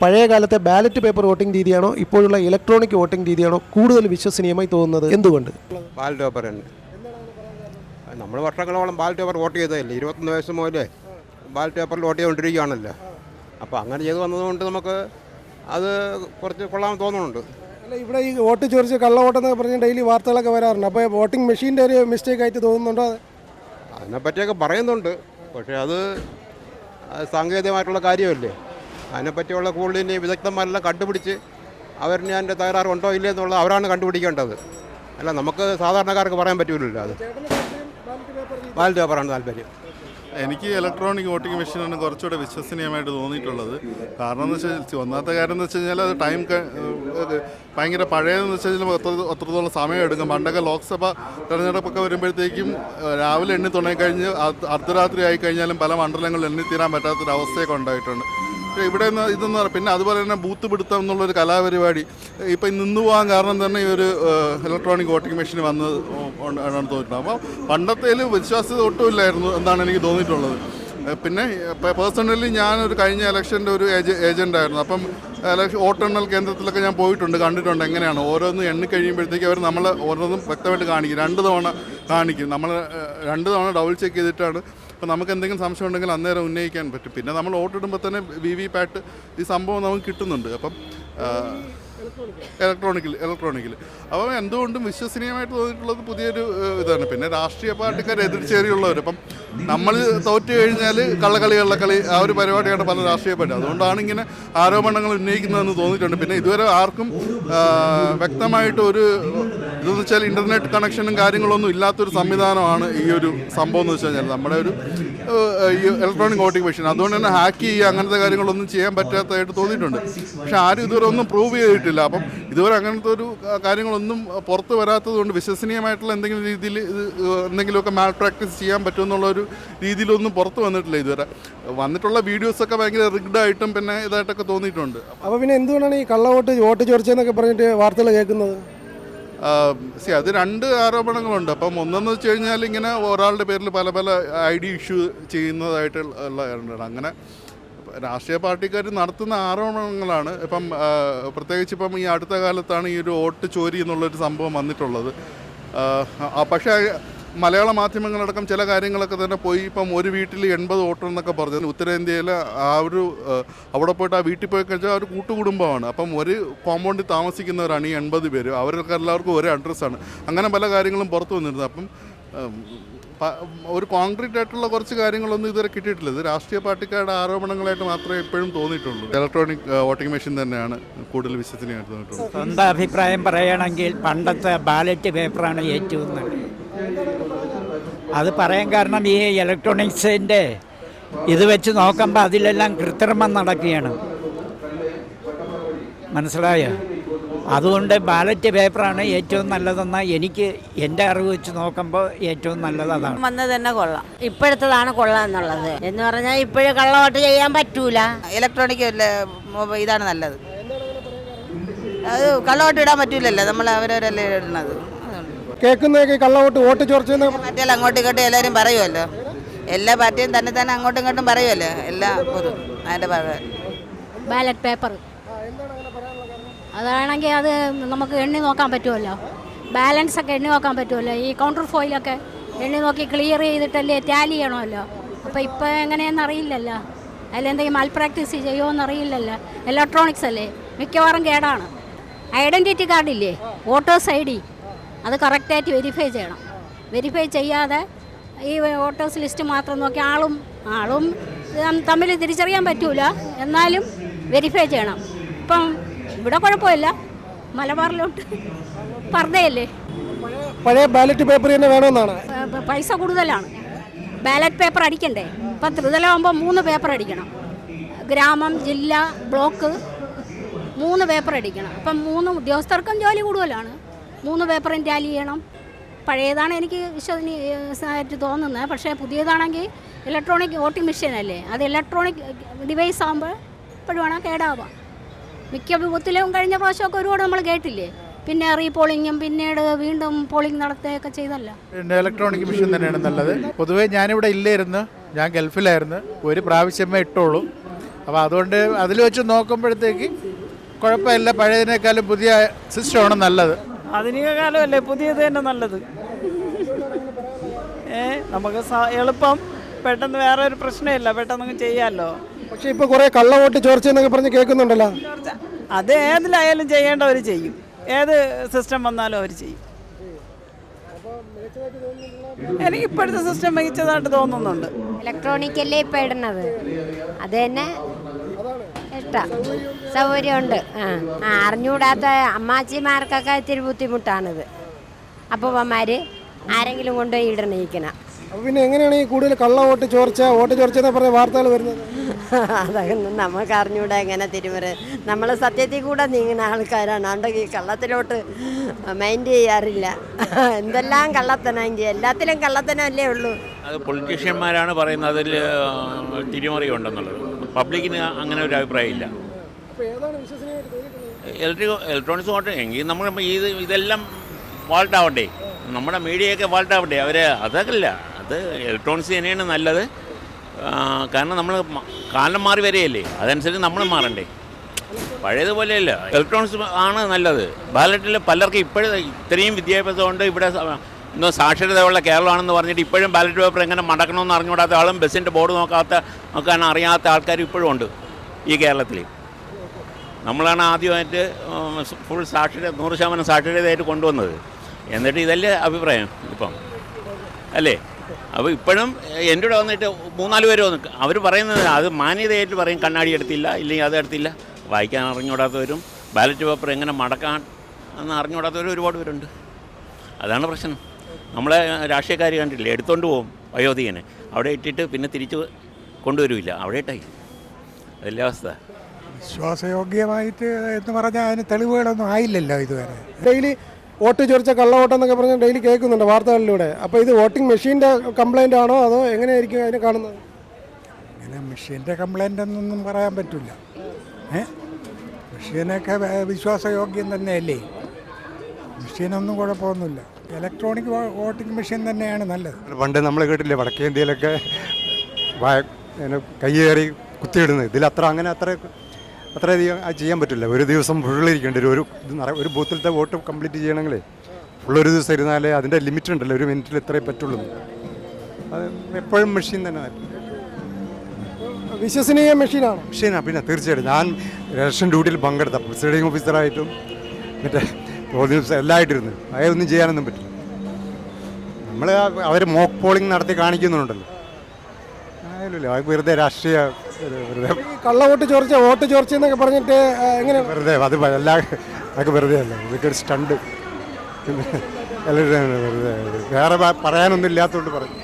പഴയ കാലത്തെ ballot paper voting രീതിയാണോ ഇപ്പോഴുള്ള ഇലക്ട്രോണിക് വോട്ടിംഗ് രീതിയാണോ കൂടുതൽ വിശ്വസനീയമായി തോന്നുന്നത്? എന്തുകൊണ്ട്? ബാലറ്റ് പേപ്പർ തന്നെ. നമ്മൾ വർഷങ്ങളോളം ബാലറ്റ് പേപ്പർ വോട്ട് ചെയ്തതല്ലേ? ഇരുപത്തൊന്ന് വയസ്സ് മുതലേ ബാലറ്റ് പേപ്പറിൽ വോട്ട് ചെയ്തുകൊണ്ടിരിക്കുകയാണല്ലോ. അപ്പോൾ അങ്ങനെ ചെയ്തു വന്നതുകൊണ്ട് നമുക്ക് അത് കുറച്ച് കൊള്ളാൻ തോന്നുന്നുണ്ട്. അല്ല ഇവിടെ ഈ വോട്ട് ചോദിച്ച് കള്ള വോട്ടെന്ന് പറഞ്ഞ് ഡെയിലി വാർത്തകളൊക്കെ വരാറുണ്ട്. അപ്പോൾ വോട്ടിംഗ് മെഷീന്റെ ഒരു മിസ്റ്റേക്ക് ആയിട്ട് തോന്നുന്നുണ്ടോ അത്? അതിനെപ്പറ്റിയൊക്കെ പറയുന്നുണ്ട്. പക്ഷേ അത് അത് സാങ്കേതികമായിട്ടുള്ള കാര്യമല്ലേ? അതിനെപ്പറ്റിയുള്ള കൂടുതൽ വിദഗ്ധന്മാരെല്ലാം കണ്ടുപിടിച്ച് അവരിന് അതിന്റെ തകരാറുണ്ടോ ഇല്ലേ എന്നുള്ളത് അവരാണ് കണ്ടുപിടിക്കേണ്ടത്. അല്ല നമുക്ക് സാധാരണക്കാർക്ക് പറയാൻ പറ്റൂലല്ലോ അത്. ബാലറ്റ് പേപ്പറാണ് താല്പര്യം. എനിക്ക് ഇലക്ട്രോണിക് വോട്ടിംഗ് മെഷീനാണ് കുറച്ചുകൂടെ വിശ്വസനീയമായിട്ട് തോന്നിയിട്ടുള്ളത്. കാരണം എന്ന് വെച്ചാൽ ഒന്നാമത്തെ കാര്യം എന്ന് വെച്ച് കഴിഞ്ഞാൽ അത് ടൈം ഭയങ്കര പഴയതെന്ന് വെച്ച് കഴിഞ്ഞാൽ അത്ര അത്രത്തോളം സമയം എടുക്കും. പണ്ടൊക്കെ ലോക്സഭ തെരഞ്ഞെടുപ്പൊക്കെ വരുമ്പോഴത്തേക്കും രാവിലെ എണ്ണി അർദ്ധ- അർദ്ധരാത്രി ആയി കഴിഞ്ഞാലും പല മണ്ഡലങ്ങളിൽ എണ്ണിത്തീരാൻ പറ്റാത്തൊരവസ്ഥയൊക്കെ ഉണ്ടായിട്ടുണ്ട്. ഇവിടെ നിന്ന് ഇതെന്ന് പറയാം പിന്നെ അതുപോലെ തന്നെ ബൂത്ത് പിടുത്തം എന്നുള്ളൊരു കലാപരിപാടി. ഇപ്പം നിന്നു പോകാൻ കാരണം തന്നെ ഈ ഒരു ഇലക്ട്രോണിക് വോട്ടിംഗ് മെഷീൻ വന്ന് ആണ് തോന്നിയിട്ടുണ്ട് അപ്പോൾ പണ്ടത്തേൽ വിശ്വാസ്യത ഒട്ടുമില്ലായിരുന്നു എന്നാണ് എനിക്ക് തോന്നിയിട്ടുള്ളത്. പിന്നെ പേഴ്സണലി ഞാനൊരു കഴിഞ്ഞ ഇലക്ഷന്റെ ഒരു ഏജ ഏജന്റായിരുന്നു അപ്പം ഇലക്ഷൻ വോട്ടെണ്ണൽ കേന്ദ്രത്തിലൊക്കെ ഞാൻ പോയിട്ടുണ്ട് കണ്ടിട്ടുണ്ട് എങ്ങനെയാണ്. ഓരോന്നും എണ്ണി കഴിയുമ്പോഴത്തേക്ക് അവർ നമ്മൾ ഓരോന്നും വ്യക്തമായിട്ട് കാണിക്കും. രണ്ട് തവണ കാണിക്കും. നമ്മൾ രണ്ട് തവണ ഡബിൾ ചെക്ക് ചെയ്തിട്ടാണ് അപ്പോൾ നമുക്ക് എന്തെങ്കിലും സംശയം ഉണ്ടെങ്കിൽ അന്നേരം ഉന്നയിക്കാൻ പറ്റും. പിന്നെ നമ്മൾ വോട്ടിടുമ്പോൾ തന്നെ വി വി പാറ്റ് ഈ സംഭവം നമുക്ക് കിട്ടുന്നുണ്ട്. അപ്പം ഇലക്ട്രോണിക്കിൽ ഇലക്ട്രോണിക്കിൽ അപ്പം എന്തുകൊണ്ടും വിശ്വസനീയമായിട്ട് തോന്നിയിട്ടുള്ളത് പുതിയൊരു ഇതാണ്. പിന്നെ രാഷ്ട്രീയ പാർട്ടിക്കാർ എതിർച്ചേരിയുള്ളവർ അപ്പം നമ്മൾ തോറ്റു കഴിഞ്ഞാൽ കള്ളക്കളി കള്ളക്കളി ആ ഒരു പരിപാടിയാണ് പല രാഷ്ട്രീയ പാർട്ടി. അതുകൊണ്ടാണ് ഇങ്ങനെ ആരോപണങ്ങൾ ഉന്നയിക്കുന്നതെന്ന് തോന്നിയിട്ടുണ്ട്. പിന്നെ ഇതുവരെ ആർക്കും വ്യക്തമായിട്ട് ഒരു ഇതെന്ന് വെച്ചാൽ ഇന്റർനെറ്റ് കണക്ഷനും കാര്യങ്ങളൊന്നും ഇല്ലാത്തൊരു സംവിധാനമാണ് ഈ ഒരു സംഭവം എന്ന് വെച്ച് കഴിഞ്ഞാൽ നമ്മുടെ ഒരു ഈ ഇലക്ട്രോണിക് വോട്ടിംഗ് മെഷീൻ. അതുകൊണ്ട് തന്നെ ഹാക്ക് ചെയ്യുക അങ്ങനത്തെ കാര്യങ്ങളൊന്നും ചെയ്യാൻ പറ്റാത്തതായിട്ട് തോന്നിയിട്ടുണ്ട്. പക്ഷെ ആരും ഇതുവരെ ഒന്നും പ്രൂവ് ചെയ്തിട്ടില്ല. അപ്പം ഇതുവരെ അങ്ങനത്തെ ഒരു കാര്യങ്ങളൊന്നും പുറത്ത് വരാത്തത് കൊണ്ട് വിശ്വസനീയമായിട്ടുള്ള എന്തെങ്കിലും രീതിയിൽ ഇത് എന്തെങ്കിലുമൊക്കെ മാൽ പ്രാക്ടീസ് ചെയ്യാൻ പറ്റുമെന്നുള്ള ഒരു രീതിയിലൊന്നും പുറത്ത് വന്നിട്ടില്ല ഇതുവരെ. വന്നിട്ടുള്ള വീഡിയോസൊക്കെ ഭയങ്കര റിഗ്ഡായിട്ടും പിന്നെ ഇതായിട്ടൊക്കെ തോന്നിയിട്ടുണ്ട്. അപ്പോൾ പിന്നെ എന്തുകൊണ്ടാണ് ഈ കള്ളവോട്ട് വോട്ട് ചോദിച്ചതെന്നൊക്കെ പറഞ്ഞിട്ട് വാർത്തകൾ കേൾക്കുന്നത്? സി അത് രണ്ട് ആരോപണങ്ങളുണ്ട്. അപ്പം ഒന്നെന്ന് വെച്ച് കഴിഞ്ഞാൽ ഇങ്ങനെ ഒരാളുടെ പേരിൽ പല പല ഐ ഡി ഇഷ്യൂ ചെയ്യുന്നതായിട്ട് ഉള്ള അങ്ങനെ രാഷ്ട്രീയ പാർട്ടിക്കാർ നടത്തുന്ന ആരോപണങ്ങളാണ്. ഇപ്പം പ്രത്യേകിച്ച് ഇപ്പം ഈ അടുത്ത കാലത്താണ് ഈ ഒരു വോട്ട് ചോരി എന്നുള്ളൊരു സംഭവം വന്നിട്ടുള്ളത്. പക്ഷേ മലയാള മാധ്യമങ്ങളടക്കം ചില കാര്യങ്ങളൊക്കെ തന്നെ പോയി ഇപ്പം ഒരു വീട്ടിൽ എൺപത് വോട്ടർ എന്നൊക്കെ പറഞ്ഞു. ഉത്തരേന്ത്യയിൽ ആ ഒരു അവിടെ പോയിട്ട് ആ വീട്ടിൽ പോയി കഴിഞ്ഞാൽ ഒരു കൂട്ടുകുടുംബമാണ്. അപ്പം ഒരു കോമ്പൗണ്ടിൽ താമസിക്കുന്നവരാണ് ഈ എൺപത് പേര്. അവർക്ക് എല്ലാവർക്കും ഒരേ അഡ്രസ്സാണ് അങ്ങനെ പല കാര്യങ്ങളും പുറത്തു വന്നിരുന്നത് അപ്പം ഒരു കോൺക്രീറ്റ് ആയിട്ടുള്ള കുറച്ച് കാര്യങ്ങളൊന്നും ഇതുവരെ കിട്ടിയിട്ടില്ല. ഇത് രാഷ്ട്രീയ പാർട്ടിക്കാരുടെ ആരോപണങ്ങളായിട്ട് മാത്രമേ എപ്പോഴും തോന്നിയിട്ടുള്ളൂ. ഇലക്ട്രോണിക് വോട്ടിംഗ് മെഷീൻ തന്നെയാണ് കൂടുതൽ വിശ്വസനീയമായിട്ട് തോന്നിയിട്ടുള്ളത്. സ്വന്തം അഭിപ്രായം പറയുകയാണെങ്കിൽ പണ്ടത്തെ ബാലറ്റ് പേപ്പറാണ് ഏറ്റവും നല്ലത്. അത് പറയാൻ കാരണം ഈ ഇലക്ട്രോണിക്സിന്റെ ഇത് വെച്ച് നോക്കുമ്പോൾ അതിലെല്ലാം കൃത്രിമം നടക്കുകയാണ്. മനസ്സിലായോ? അതുകൊണ്ട് ബാലറ്റ് പേപ്പറാണ് ഏറ്റവും നല്ലതെന്ന് എനിക്ക് എന്റെ അറിവ് വെച്ച് നോക്കുമ്പോൾ ഏറ്റവും നല്ലത് അതാണ്. വന്നത് തന്നെ കൊള്ളാം. ഇപ്പോഴത്തതാണ് കൊള്ളാം എന്നുള്ളത്. എന്ന് പറഞ്ഞാൽ ഇപ്പോഴും കള്ളവോട്ട് ചെയ്യാൻ പറ്റൂല. ഇലക്ട്രോണിക് ഇതാണ് നല്ലത്. അത് കള്ളവോട്ട് ഇടാൻ പറ്റൂലല്ലോ നമ്മൾ അവരവരല്ലേ ഇടുന്നത്. കേൾക്കുന്നതൊക്കെ കള്ളവോട്ട് വോട്ട് ചോർച്ച മറ്റേ അങ്ങോട്ടും ഇങ്ങോട്ടും എല്ലാവരും പറയുമല്ലോ എല്ലാ പാർട്ടിയും തന്നെ തന്നെ അങ്ങോട്ടും ഇങ്ങോട്ടും പറയുമല്ലോ എല്ലാ പൊതു അതിന്റെ ഭാഗം ബാലറ്റ് പേപ്പർ. അതാണെങ്കിൽ അത് നമുക്ക് എണ്ണി നോക്കാൻ പറ്റുമല്ലോ. ബാലൻസ് ഒക്കെ എണ്ണി നോക്കാൻ പറ്റുമല്ലോ. ഈ കൗണ്ടർ ഫോയിലൊക്കെ എണ്ണി നോക്കി ക്ലിയർ ചെയ്തിട്ടല്ലേ ടാലി ചെയ്യണമല്ലോ. അപ്പോൾ ഇപ്പോൾ എങ്ങനെയെന്ന് അറിയില്ലല്ലോ. അതിലെന്തെങ്കിലും മാൽ പ്രാക്ടീസ് ചെയ്യുമോ അറിയില്ലല്ലോ. ഇലക്ട്രോണിക്സ് അല്ലേ? മിക്കവാറും കേടാണ്. ഐഡന്റിറ്റി കാർഡില്ലേ വോട്ടേഴ്സ് ഐ ഡി അത് കറക്റ്റായിട്ട് വെരിഫൈ ചെയ്യണം. വെരിഫൈ ചെയ്യാതെ ഈ വോട്ടേഴ്സ് ലിസ്റ്റ് മാത്രം നോക്കി ആളും ആളും തമ്മിൽ തിരിച്ചറിയാൻ പറ്റൂല. എന്നാലും വെരിഫൈ ചെയ്യണം. ഇപ്പം ഇവിടെ കുഴപ്പമില്ല. മലബാറിലോട്ട്. പർദ്ദയല്ലേ? പഴയ ബാലറ്റ് പേപ്പർ തന്നെ വേണമെന്നാണ്. പൈസ കൂടുതലാണ്. ബാലറ്റ് പേപ്പർ അടിക്കണ്ടേ? ഇപ്പം ത്രിതലമാകുമ്പോൾ മൂന്ന് പേപ്പർ അടിക്കണം. ഗ്രാമം ജില്ല ബ്ലോക്ക് മൂന്ന് പേപ്പർ അടിക്കണം. അപ്പം മൂന്ന് ഉദ്യോഗസ്ഥർക്കും ജോലി കൂടുതലാണ്. മൂന്ന് പേപ്പറും ടാലി ചെയ്യണം. പഴയതാണ് എനിക്ക് വിശ്വസനീയമായിട്ട് തോന്നുന്നത്. പക്ഷേ പുതിയതാണെങ്കിൽ ഇലക്ട്രോണിക് വോട്ടിംഗ് മെഷീൻ അല്ലേ? അത് ഇലക്ട്രോണിക് ഡിവൈസ് ആകുമ്പോൾ എപ്പോഴും വേണം കേടാവാം മിക്ക ബൂത്തിലും കഴിഞ്ഞ പ്രാവശ്യമൊക്കെ ഒരുപാട് നമ്മൾ കേട്ടില്ലേ? പിന്നെ റീ പോളിങ്ങും പിന്നീട് വീണ്ടും പോളിംഗ് നടത്തുകയൊക്കെ ചെയ്തല്ലോ. പിന്നെ ഇലക്ട്രോണിക് മെഷീൻ തന്നെയാണ് നല്ലത്. പൊതുവേ ഞാനിവിടെ ഇല്ലായിരുന്നു. ഞാൻ ഗൾഫിലായിരുന്നു. ഒരു പ്രാവശ്യമേ ഇട്ടുള്ളൂ. അപ്പോൾ അതുകൊണ്ട് അതിൽ വെച്ച് നോക്കുമ്പോഴത്തേക്ക് കുഴപ്പമില്ല. പഴയതിനേക്കാളും പുതിയ സിസ്റ്റമാണ് നല്ലത്. ആധുനിക കാലമല്ലേ പുതിയത് തന്നെ നല്ലത്. ഏ നമുക്ക് എളുപ്പം പെട്ടെന്ന് വേറെ ഒരു പ്രശ്നമില്ല. പെട്ടെന്ന് ചെയ്യാമല്ലോ പക്ഷെ ഇപ്പോൾ കുറേ കള്ളവോട്ട് ചോർച്ച എന്നൊക്കെ പറഞ്ഞ് കേൾക്കുന്നുണ്ടല്ലോ. അത് ഏതിലായാലും ചെയ്യേണ്ടവർ ചെയ്യും. ഏത് സിസ്റ്റം വന്നാലും അവർ ചെയ്യും. എനിക്ക് ഇപ്പോഴത്തെ സിസ്റ്റം മികച്ചതായിട്ട് തോന്നുന്നുണ്ട്. ഇലക്ട്രോണിക് അല്ലേ ഇപ്പം ഇടുന്നത്? അത് തന്നെ ഇഷ്ടം. സൗകര്യമുണ്ട്. ആ ആ അറിഞ്ഞുകൂടാത്ത അമ്മാച്ചിമാർക്കൊക്കെ ഇത്തിരി ബുദ്ധിമുട്ടാണിത്. അപ്പൂപ്പന്മാർ ആരെങ്കിലും കൊണ്ടുപോയി ഇടണയിക്കണം അപ്പോൾ പിന്നെ എങ്ങനെയാണ് ഈ കൂടുതൽ കള്ള വോട്ട് ചോർച്ച വോട്ട് ചോർച്ച എന്നൊക്കെ പറഞ്ഞ വാർത്തകൾ വരുന്നത്? അതൊന്നും നമുക്ക് അറിഞ്ഞൂടാ എങ്ങനെ തിരുമറ്. നമ്മൾ സത്യത്തിൽ കൂടെ നീങ്ങുന്ന ആൾക്കാരാണ്. അതുകൊണ്ട് ഈ കള്ളത്തിലോട്ട് മൈൻഡ് ചെയ്യാറില്ല. എന്തെല്ലാം കള്ളത്തനെങ്കിൽ എല്ലാത്തിലും കള്ളത്തനല്ലേ ഉള്ളൂ. അത് പൊളിറ്റീഷ്യന്മാരാണ് പറയുന്നത് അതിൽ തിരിമറി ഉണ്ടെന്നുള്ളത്. പബ്ലിക്കിന് അങ്ങനെ ഒരു അഭിപ്രായമില്ല. ഇലക്ട്രിക് ഇലക്ട്രോണിക്സ് വോട്ട് എങ്കിൽ നമ്മൾ ഇത് ഇതെല്ലാം വാൾട്ടാവട്ടെ നമ്മുടെ മീഡിയയൊക്കെ വാൾട്ടാവട്ടെ അവർ അതൊക്കെ അത് ഇലക്ട്രോണിക്സ് തന്നെയാണ് നല്ലത്. കാരണം നമ്മൾ കാലം മാറി വരികയല്ലേ അതനുസരിച്ച് നമ്മൾ മാറണ്ടേ. പഴയതുപോലെയല്ല. ഇലക്ട്രോണിക്സ് ആണ് നല്ലത്. ബാലറ്റിൽ പലർക്കും ഇപ്പോഴും ഇത്രയും വിദ്യാഭ്യാസമുണ്ട് ഇവിടെ ഇന്ന് സാക്ഷരതയുള്ള കേരളമാണെന്ന് പറഞ്ഞിട്ട് ഇപ്പോഴും ബാലറ്റ് പേപ്പർ എങ്ങനെ മടക്കണമെന്ന് അറിഞ്ഞുകൂടാത്ത ആളും ബസ്സിന്റെ ബോർഡ് നോക്കാത്ത നോക്കാൻ അറിയാത്ത ആൾക്കാർ ഇപ്പോഴും ഉണ്ട് ഈ കേരളത്തിൽ. നമ്മളാണ് ആദ്യമായിട്ട് ഫുൾ സാക്ഷരത നൂറ് ശതമാനം സാക്ഷരതയായിട്ട് കൊണ്ടുവന്നത്. എന്നിട്ട് ഇതല്ലേ അഭിപ്രായം ഇപ്പം? അല്ലേ? അപ്പോൾ ഇപ്പോഴും എന്റെ കൂടെ വന്നിട്ട് മൂന്നാൽ പേര് വന്ന് അവർ പറയുന്നത് അത് മാന്യതയായിട്ട് പറയും കണ്ണാടി എടുത്തില്ല ഇല്ലെങ്കിൽ അത് എടുത്തില്ല. വായിക്കാൻ അറിഞ്ഞുകൂടാത്തവരും ബാലറ്റ് പേപ്പർ എങ്ങനെ മടക്കാൻ എന്ന് അറിഞ്ഞുകൂടാത്തവരും ഒരുപാട് പേരുണ്ട്. അതാണ് പ്രശ്നം. നമ്മളെ രാഷ്ട്രീയക്കാർ കണ്ടില്ലേ എടുത്തുകൊണ്ട് പോകും വയോധികനെ അവിടെ ഇട്ടിട്ട് പിന്നെ തിരിച്ച് കൊണ്ടുവരില്ല. അവിടെ ഇട്ടായി അതല്ലേ അവസ്ഥ. വിശ്വാസയോഗ്യമായിട്ട് എന്ന് പറഞ്ഞാൽ അതിന് തെളിവുകളൊന്നും ആയില്ലല്ലോ ഇതുവരെ. ഡെയിലി വോട്ട് ചോർച്ച കള്ളവോട്ടം എന്നൊക്കെ പറഞ്ഞ് ഡെയിലി കേൾക്കുന്നുണ്ട് വാർത്തകളിലൂടെ. അപ്പോൾ ഇത് വോട്ടിംഗ് മെഷീന്റെ കംപ്ലൈന്റ് ആണോ അതോ എങ്ങനെയായിരിക്കും അതിനെ കാണുന്നത്? അങ്ങനെ മെഷീന്റെ കംപ്ലൈന്റ് എന്നൊന്നും പറയാൻ പറ്റില്ല ഏ? മെഷീനൊക്കെ വിശ്വാസയോഗ്യം തന്നെയല്ലേ? മെഷീനൊന്നും കുഴപ്പമൊന്നുമില്ല. ഇലക്ട്രോണിക് വോട്ടിംഗ് മെഷീൻ തന്നെയാണ് നല്ലത്. പണ്ട് നമ്മൾ കേട്ടില്ലേ വടക്കേ ഇന്ത്യയിലൊക്കെ കയ്യേറി കുത്തിയിടുന്നത്. ഇതിൽ അത്ര അങ്ങനെ അത്ര അത്രയധികം അത് ചെയ്യാൻ പറ്റില്ല. ഒരു ദിവസം ഫുള്ളിരിക്കേണ്ടി വരും. ഒരു ഒരു ബൂത്തിലത്തെ വോട്ട് കംപ്ലീറ്റ് ചെയ്യണമെങ്കിൽ ഫുള്ളൊരു ദിവസം ഇരുന്നാലേ അതിന്റെ ലിമിറ്റ് ഉണ്ടല്ലോ ഒരു മിനിറ്റിൽ ഇത്രേ പറ്റുള്ളൂ. അത് എപ്പോഴും മെഷീൻ തന്നെ വിശ്വസനീയ മെഷീനാണ്. മെഷീനാണ് പിന്നെ തീർച്ചയായിട്ടും ഞാൻ ഇലക്ഷൻ ഡ്യൂട്ടിയിൽ പങ്കെടുത്ത പ്രിസൈഡിങ് ഓഫീസറായിട്ടും മറ്റേ പോലീസ് എല്ലായിട്ടിരുന്നു. അതൊന്നും ചെയ്യാനൊന്നും പറ്റില്ല. നമ്മൾ അവർ മോക്ക് പോളിംഗ് നടത്തി കാണിക്കുന്നുണ്ടല്ലോ. വെറുതെ രാഷ്ട്രീയ വെറുതെ ഈ കള്ള വോട്ട് ചോർച്ച വോട്ട് ചോർച്ച എന്നൊക്കെ പറഞ്ഞിട്ട് എങ്ങനെ വെറുതെ അത് എല്ലാ അതൊക്കെ വെറുതെ അല്ല. ഇതൊക്കെ ഒരു സ്റ്റണ്ട്. വെറുതെ വേറെ പറയാനൊന്നും ഇല്ലാത്തതുകൊണ്ട് പറയും.